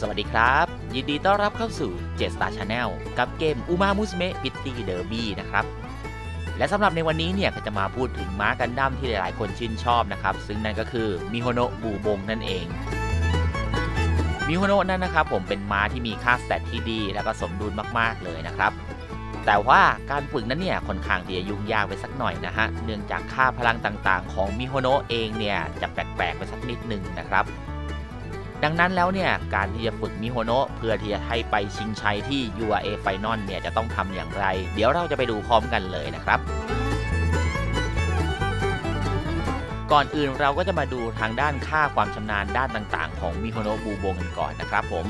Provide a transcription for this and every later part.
สวัสดีครับ ยินดีต้อนรับเข้าสู่7 Star Channel กับเกม Uma Musume Pitty Derby นะครับ และสำหรับในวันนี้เนี่ยก็จะมาพูดถึงม้ากันดั้มที่หลายๆ คนชื่นชอบนะครับ ซึ่งนั่นก็คือมิโฮโนะบูบงนั่นเอง มิโฮโนะนั่นนะครับผมเป็นม้าที่มีค่าสแตทที่ดี แล้วก็สมดุลมากๆเลยนะครับ แต่ว่าการฝึกนั้นเนี่ยค่อนข้างที่จะยุ่งยากไปสักหน่อยนะฮะเนื่องจากค่าพลังต่างๆ ของมิโฮโนะเองเนี่ยจะแปลกๆไปสักนิดนึงนะครับ ดังนั้นแล้วเนี่ยการที่จะฝึกมิโฮโนะเพื่อที่จะให้ไปชิงชัยที่ URA Final เนี่ยจะต้องทำอย่างไร เดี๋ยวเราจะไปดูพร้อมกันเลยนะครับก่อนอื่นเราก็จะมาดูทางด้านค่าความชำนาญด้านต่างๆ ของมิโฮโนะบูโบงกันก่อนนะครับผม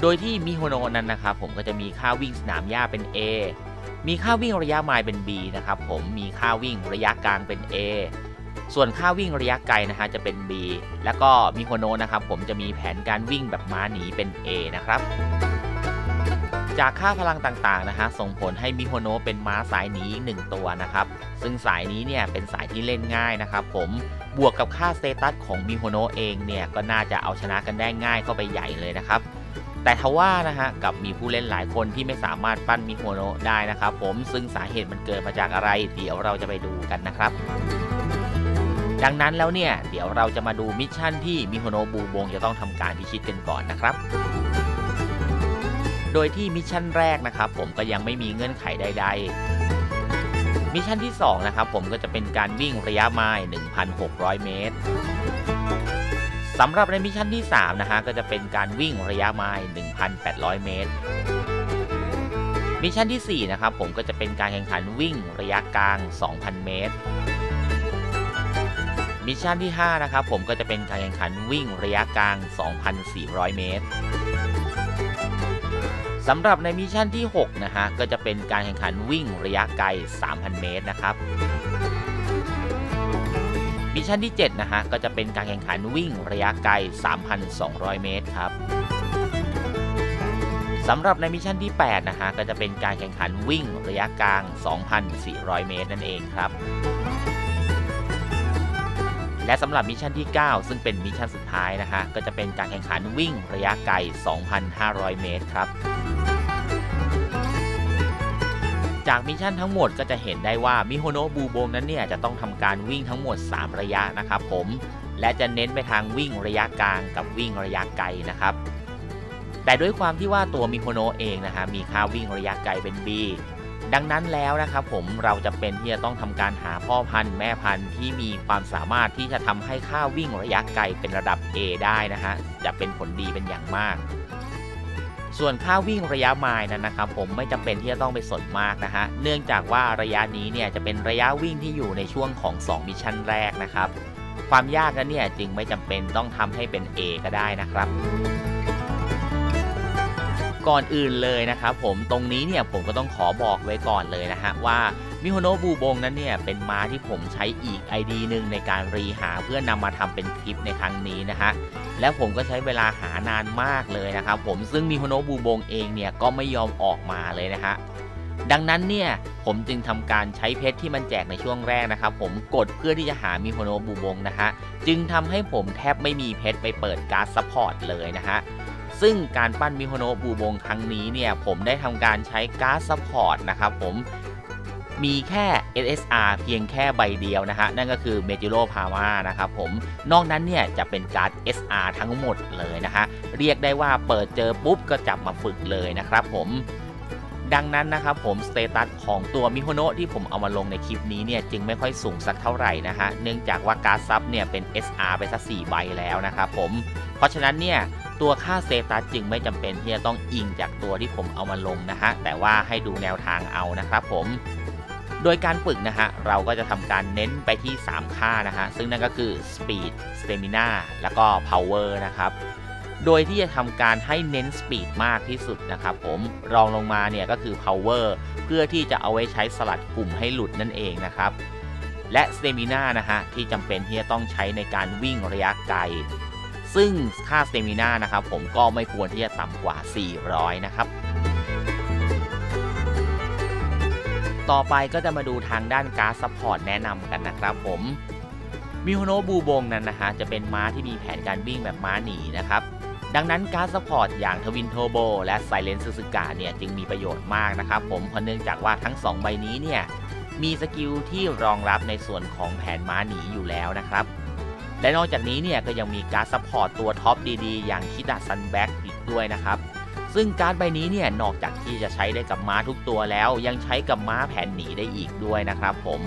โดยที่มิโฮโนะนั้นนะครับผมก็จะมีค่าวิ่งสนามหญ้าเป็น A มีค่าวิ่งระยะไมล์เป็น B นะครับผม มีค่าวิ่งระยะกลางเป็น A ส่วนค่าวิ่งระยะไกลนะฮะจะเป็น B แล้วก็มิโฮโนนะครับผมจะมีแผนการวิ่งแบบม้าหนีเป็น A นะครับจากค่าพลังต่างๆนะฮะส่งผลให้มิโฮโนเป็นม้าสายหนีอีกหนึ่งตัวนะครับ ซึ่งสายนี้เนี่ยเป็นสายที่เล่นง่ายนะครับผมบวกกับค่าสเตตัสของมิโฮโนเองเนี่ยก็น่าจะเอาชนะกันได้ง่ายเข้าไปใหญ่เลยนะครับ แต่ทว่านะฮะกับมีผู้เล่นหลายคนที่ไม่สามารถปั้นมิโฮโนได้นะครับผมซึ่งสาเหตุมันเกิดมาจากอะไร เดี๋ยวเราจะไปดูกันนะครับ ดังนั้นแล้วเนี่ย เดี๋ยวเราจะมาดูมิชชั่นที่มิโฮโนบูบงจะต้องทำการพิชิตกันก่อนนะครับโดยที่มิชชั่นแรกนะครับผมก็ยังไม่มีเงื่อนไขใด ๆ มิชชั่นที่2นะครับผมก็จะเป็นการวิ่งระยะไมล์1,600 เมตรสำหรับในมิชชั่นที่3นะฮะก็จะเป็นการวิ่งระยะไมล์1,800 เมตร มิชชั่นที่4นะครับผมก็จะเป็นการแข่งขันวิ่งระยะกลาง 2,000 เมตร มิชชั่นที่ 5 นะครับ ผมก็จะเป็นการแข่งขันวิ่งระยะกลาง 2,400 เมตรสำหรับในมิชชั่นที่ 6 นะฮะ ก็จะเป็นการแข่งขันวิ่งระยะไกล 3,000 เมตรนะครับ มิชชั่นที่ 7 นะฮะ ก็จะเป็นการแข่งขันวิ่งระยะไกล 3,200 เมตรครับสำหรับในมิชชั่นที่ 8 นะฮะ ก็จะเป็นการแข่งขันวิ่งระยะกลาง 2,400 เมตรนั่นเองครับ และสำหรับมิชชั่นที่ 9 ซึ่งเป็นมิชชั่นสุดท้ายนะฮะก็จะเป็นการแข่งขันวิ่งระยะไกล 2,500 เมตรครับ จากมิชชั่นทั้งหมดก็จะเห็นได้ว่ามิโฮโนะบูโบงนั้นเนี่ยจะต้องทำการวิ่งทั้งหมด 3 ระยะนะครับผมและจะเน้นไปทางวิ่งระยะกลางกับวิ่งระยะไกลนะครับแต่ด้วยความที่ว่าตัวมิโฮโนะเองนะฮะมีค่าวิ่งระยะไกลเป็น B ดังนั้นแล้วนะครับผมเราจะเป็นที่จะต้องทำการหาพ่อพันธุ์แม่พันธุ์ที่มีความสามารถที่จะทำให้ค่าวิ่งระยะไกลเป็นระดับ A ได้นะฮะจะเป็นผลดีเป็นอย่างมาก ส่วนค่าวิ่งระยะไมล์นั้นนะครับผมไม่จำเป็นที่จะต้องไปสนมากนะฮะเนื่องจากว่าระยะนี้เนี่ยจะเป็นระยะวิ่งที่อยู่ในช่วงของ 2 มิชชั่นแรกนะครับ ความยากนั้นเนี่ยจึงไม่จำเป็นต้องทำให้เป็น A ก็ได้นะครับ ก่อนอื่นเลยนะครับผมตรงนี้เนี่ยผมก็ต้องขอบอกไว้ก่อนเลยนะฮะว่ามิโฮโนบูบงนั้นเนี่ยเป็นม้าที่ผมใช้อีก ID หนึ่งในการรีหาเพื่อนำมาทำเป็นคลิปในครั้งนี้นะฮะและผมก็ใช้เวลาหานานมากเลยนะครับผมซึ่งมิโฮโนบูบงเองเนี่ยก็ไม่ยอมออกมาเลยนะฮะดังนั้นเนี่ยผมจึงทำการใช้เพชรที่มันแจกในช่วงแรกนะครับผมกดเพื่อที่จะหามิโฮโนบูบงนะฮะจึงทำให้ผมแทบไม่มีเพชรไปเปิดการ์ดซัพพอร์ตเลยนะฮะ ซึ่งการปั้นมิโฮโนะบูบงครั้งนี้เนี่ย ผมได้ทำการใช้การ์ดซัพพอร์ตนะครับผมมีแค่ SSR เพียงแค่ใบเดียวนะฮะ นั่นก็คือเมจิโรพามานะครับผม นอกนั้นเนี่ยจะเป็นการ์ด SR ทั้งหมดเลยนะฮะ เรียกได้ว่าเปิดเจอปุ๊บก็จับมาฝึกเลยนะครับผมดังนั้นนะครับผมสเตตัสของตัวมิโฮโนะที่ผมเอามาลงในคลิปนี้เนี่ยจึงไม่ค่อยสูงสักเท่าไหร่นะฮะ เนื่องจากว่าการ์ดซับเนี่ยเป็น SR ไปสัก4ใบแล้วนะครับผม เพราะฉะนั้นเนี่ย ตัวค่าเซตัสจึงไม่จำเป็นที่จะต้องอิงจากตัวที่ผมเอามาลงนะฮะแต่ว่าให้ดูแนวทางเอานะครับผมโดยการฝึกนะฮะ เราก็จะทำการเน้นไปที่ 3 ค่านะฮะ ซึ่งนั่นก็คือ Speed Stamina แล้วก็ Power นะครับ โดยที่จะทำการให้เน้น Speed มากที่สุดนะครับผม รองลงมาเนี่ยก็คือ Power เพื่อที่จะเอาไว้ใช้สลัดกลุ่มให้หลุดนั่นเองนะครับ และ Stamina นะฮะ ที่จำเป็นที่จะต้องใช้ในการวิ่งระยะไกล ซึ่งค่าสเตมินานะครับผมก็ไม่ควรที่จะต่ำกว่า 400 นะครับต่อไปก็จะมาดูทางด้านการ์ดซัพพอร์ตแนะนำกันนะครับผมมิโฮโนบูบงนั้นนะฮะจะเป็นม้าที่มีแผนการวิ่งแบบม้าหนีนะครับ ดังนั้นการซัพพอร์ตอย่างทวินโทโบและไซเลนซูซูกะเนี่ยจึงมีประโยชน์มากนะครับผมเพราะเนื่องจากว่าทั้ง 2 ใบนี้เนี่ยมีสกิลที่รองรับในส่วนของแผนม้าหนีอยู่แล้วนะครับ และนอกจากนี้เนี่ยก็ยังมีการซัพพอร์ตตัวท็อปดีๆ อย่างคิดาซันแบ็กอีกด้วยนะครับ ซึ่งการดใบนี้เนี่ยนอกจากที่จะใช้ได้กับม้าทุกตัวแล้ว ยังใช้กับม้าแผนหนีได้อีกด้วยนะครับผม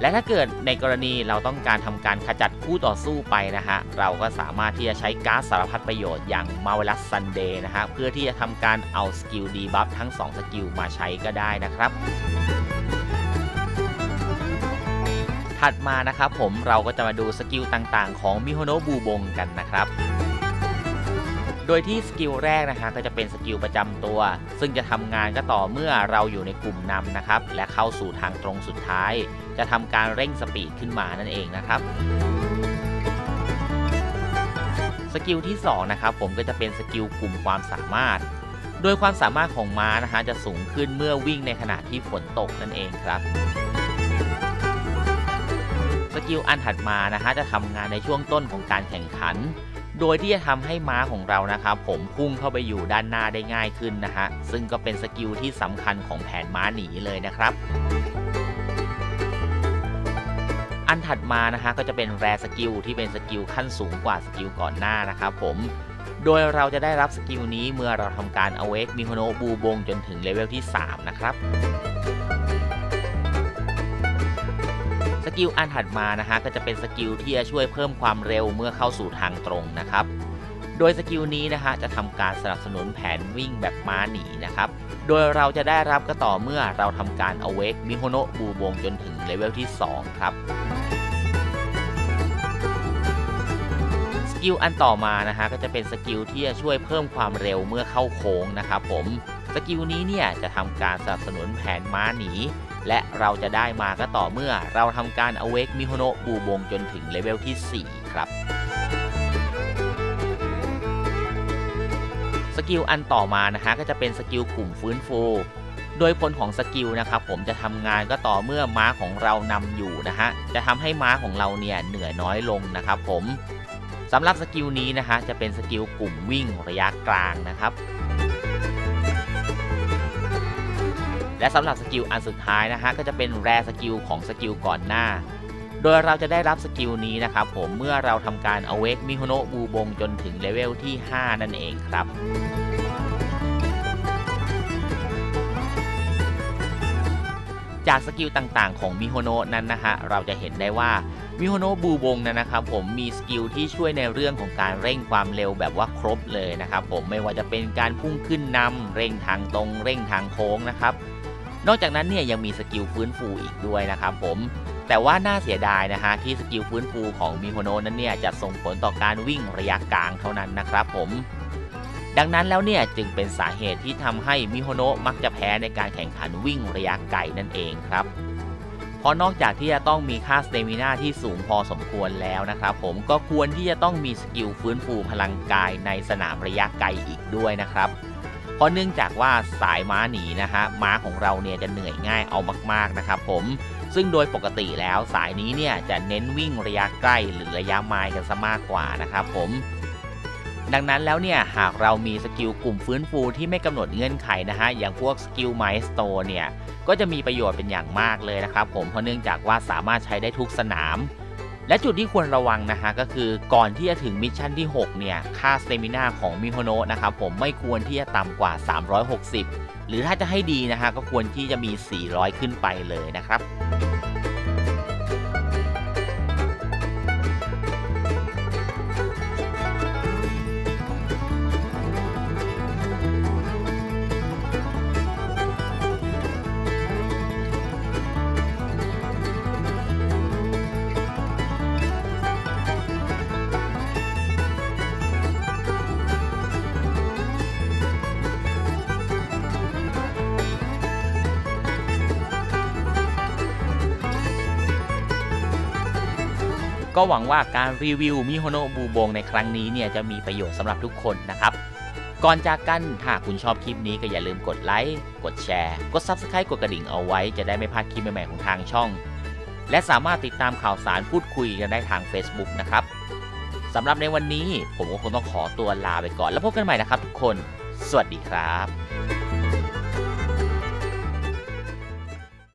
และถ้าเกิดในกรณีเราต้องการทำการขจัดคู่ต่อสู้ไปนะฮะ เราก็สามารถที่จะใช้การ์ดสารพัดประโยชน์อย่างมาเวลัสซันเดย์นะฮะ เพื่อที่จะทำการเอาสกิลดีบัฟทั้ง 2 สกิลมาใช้ก็ได้นะครับ ถัดมานะครับผมเราก็จะมาดูสกิลต่างๆ ของมิโฮโนบูบงกันนะครับโดยที่สกิลแรกนะฮะก็จะเป็นสกิลประจำตัว ซึ่งจะทำงานก็ต่อเมื่อเราอยู่ในกลุ่มนำนะครับ และเข้าสู่ทางตรงสุดท้าย จะทำการเร่งสปีดขึ้นมานั่นเองนะครับ สกิลที่2นะครับผมก็จะเป็นสกิลกลุ่มความสามารถ โดยความสามารถของม้านะฮะจะสูงขึ้นเมื่อวิ่งในขณะที่ฝนตกนั่นเองครับ สกิลอันถัดมานะฮะจะทำงานในช่วงต้นของการแข่งขัน โดยที่จะทำให้ม้าของเรานะครับผมพุ่งเข้าไปอยู่ด้านหน้าได้ง่ายขึ้นนะฮะซึ่งก็เป็นสกิลที่สำคัญของแผนม้าหนีเลยนะครับอันถัดมานะฮะก็จะเป็นแรสกิลที่เป็นสกิลขั้นสูงกว่าสกิลก่อนหน้านะครับผม โดยเราจะได้รับสกิลนี้เมื่อเราทำการ awake มิโฮโนบูบงจนถึงเลเวลที่ 3 นะครับ กิลอันถัดมานะฮะก็จะเป็นสกิลที่จะช่วยเพิ่มความเร็วเมื่อเข้าสู่ทางตรงนะครับ โดยสกิลนี้นะฮะจะทำการสนับสนุนแผนวิ่งแบบม้าหนีนะครับ โดยเราจะได้รับก็ต่อเมื่อเราทำการ awake มิโฮโนบูบงจนถึงเลเวลที่ 2 ครับสกิลอันต่อมานะฮะก็จะเป็นสกิลที่จะช่วยเพิ่มความเร็วเมื่อเข้าโค้งนะครับผมสกิลนี้เนี่ยจะทำการสนับสนุนแผนม้าหนี และเราจะได้มาก็ต่อเมื่อเราทำการ awake มิโฮโนบูบงจนถึงเลเวลที่ 4 ครับ สกิลอันต่อมานะฮะก็จะเป็นสกิลกลุ่มฟื้นฟู โดยผลของสกิลนะครับผมจะทำงานก็ต่อเมื่อม้าของเรานำอยู่นะฮะจะทำให้ม้าของเราเนี่ยเหนื่อยน้อยลงนะครับผมสำหรับสกิลนี้นะฮะจะเป็นสกิลกลุ่มวิ่งระยะกลางนะครับ และสำหรับสกิลอันสุดท้ายนะฮะก็จะเป็นแรสกิลของสกิลก่อนหน้า โดยเราจะได้รับสกิลนี้นะครับผมเมื่อเราทำการ awake มิโฮโนบูบงจนถึงเลเวลที่ 5 นั่นเองครับจากสกิลต่างๆ ของมิโฮโนะนั้นนะฮะเราจะเห็นได้ว่ามิโฮโนะบูบงนั้นนะครับผมมีสกิลที่ช่วยในเรื่องของการเร่งความเร็วแบบว่าครบเลยนะครับผมไม่ว่าจะเป็นการพุ่งขึ้นนำเร่งทางตรง เร่งทางโค้งนะครับ นอกจากนั้นเนี่ยยังมีสกิลฟื้นฟูอีกด้วยนะครับผมแต่ว่าน่าเสียดายนะฮะที่สกิลฟื้นฟูของมิโฮโนนั้นเนี่ยจะส่งผลต่อการวิ่งระยะกลางเท่านั้นนะครับผม ดังนั้นแล้วเนี่ยจึงเป็นสาเหตุที่ทำให้มิโฮโนมักจะแพ้ในการแข่งขันวิ่งระยะไกลนั่นเองครับ เพราะนอกจากที่จะต้องมีค่าสเตมินาที่สูงพอสมควรแล้วนะครับผมก็ควรที่จะต้องมีสกิลฟื้นฟูพลังกายในสนามระยะไกลอีกด้วยนะครับ เพราะเนื่องจากว่าสายม้าหนีนะฮะม้าของเราเนี่ยจะเหนื่อยง่ายเอามากๆนะครับผมซึ่งโดยปกติแล้วสายนี้เนี่ยจะเน้นวิ่งระยะใกล้หรือระยะไมล์กันซะมากกว่านะครับผมดังนั้นแล้วเนี่ยหากเรามีสกิลกลุ่มฟื้นฟูที่ไม่กำหนดเงื่อนไขนะฮะอย่างพวกสกิลไมสโตเนี่ยก็จะมีประโยชน์เป็นอย่างมากเลยนะครับผมเพราะเนื่องจากว่าสามารถใช้ได้ทุกสนาม และจุดที่ควรระวังนะฮะก็คือก่อนที่จะถึงมิชชั่นที่ 6 เนี่ย ค่าสเตมินาของมิโฮโนะนะครับผมไม่ควรที่จะต่ำกว่า 360 หรือถ้าจะให้ดีนะฮะก็ควรที่จะมี 400 ขึ้นไปเลยนะครับ ก็หวังว่าการรีวิวมิโฮโนบูบงในครั้งนี้เนี่ยจะมีประโยชน์สำหรับทุกคนนะครับ ก่อนจากกันถ้าคุณชอบคลิปนี้ก็อย่าลืมกดไลค์ กดแชร์ กด Subscribe กดกระดิ่งเอาไว้จะได้ไม่พลาดคลิปใหม่ๆของทางช่อง และสามารถติดตามข่าวสารพูดคุยกันได้ทาง Facebook นะครับสำหรับในวันนี้ผมก็คงต้องขอตัวลาไปก่อน แล้วพบกันใหม่นะครับทุกคน สวัสดีครับ